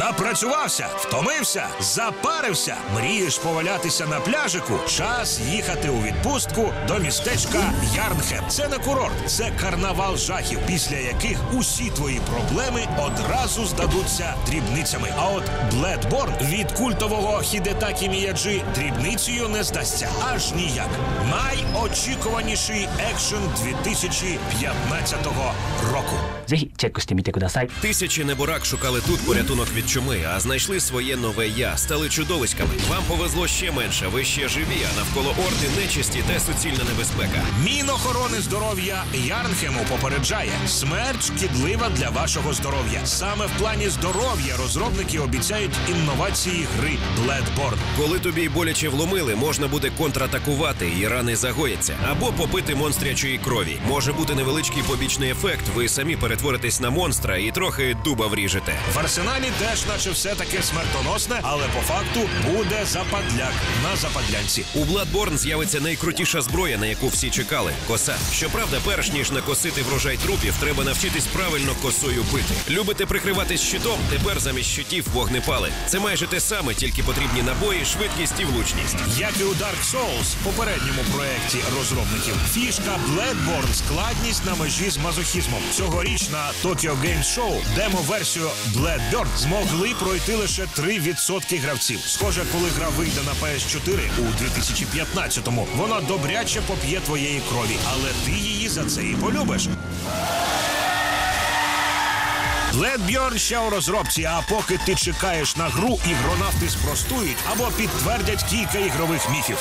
Напрацювався, втомився, запарився. Мрієш повалятися на пляжику. Час їхати у відпустку до містечка Ярнхем. Це не курорт, це карнавал жахів, після яких усі твої проблеми одразу здадуться дрібницями. А от Бледборн від культового Хідетакі Міяджі дрібницею не здасться аж ніяк. Найочікуваніший екшен 2015 року. Тисячі неборак шукали тут порятунок від чуми, а знайшли своє нове я, стали чудовиськами. Вам повезло ще менше. Ви ще живі, а навколо орди нечисті та суцільна небезпека. Мінохорони здоров'я Ярнхему попереджає смерть шкідлива для вашого здоров'я. Саме в плані здоров'я розробники обіцяють інновації гри Bloodborne. Коли тобі боляче вломили, можна буде контратакувати і рани загояться, або попити монстрячої крові. Може бути невеличкий побічний ефект. Ви самі перетворитесь на монстра і трохи дуба вріжете. В арсеналі теж, наче все таке смертоносне, але по факту буде западляк на западлянці. У Bloodborne з'явиться найкрутіша зброя, на яку всі чекали коса. Щоправда, перш ніж накосити врожай трупів, треба навчитись правильно косою бити. Любите прикриватись щитом? Тепер замість щитів вогнепали. Це майже те саме, тільки потрібні набої, швидкість і влучність. Як і у Dark Souls, попередньому проєкті розробників, фішка Bloodborne – складність на межі з мазохізмом. Цьогоріч на Tokyo Game Show демо-версію Bloodborne змогли пройти лише 3% гравців. Схоже, коли гра вийде на PS4 у 2015-му, вона добряче поп'є твоєї крові, але ти її за це і полюбиш. Bloodborne ще у розробці, а поки ти чекаєш на гру, ігронавти спростують або підтвердять кілька ігрових міфів.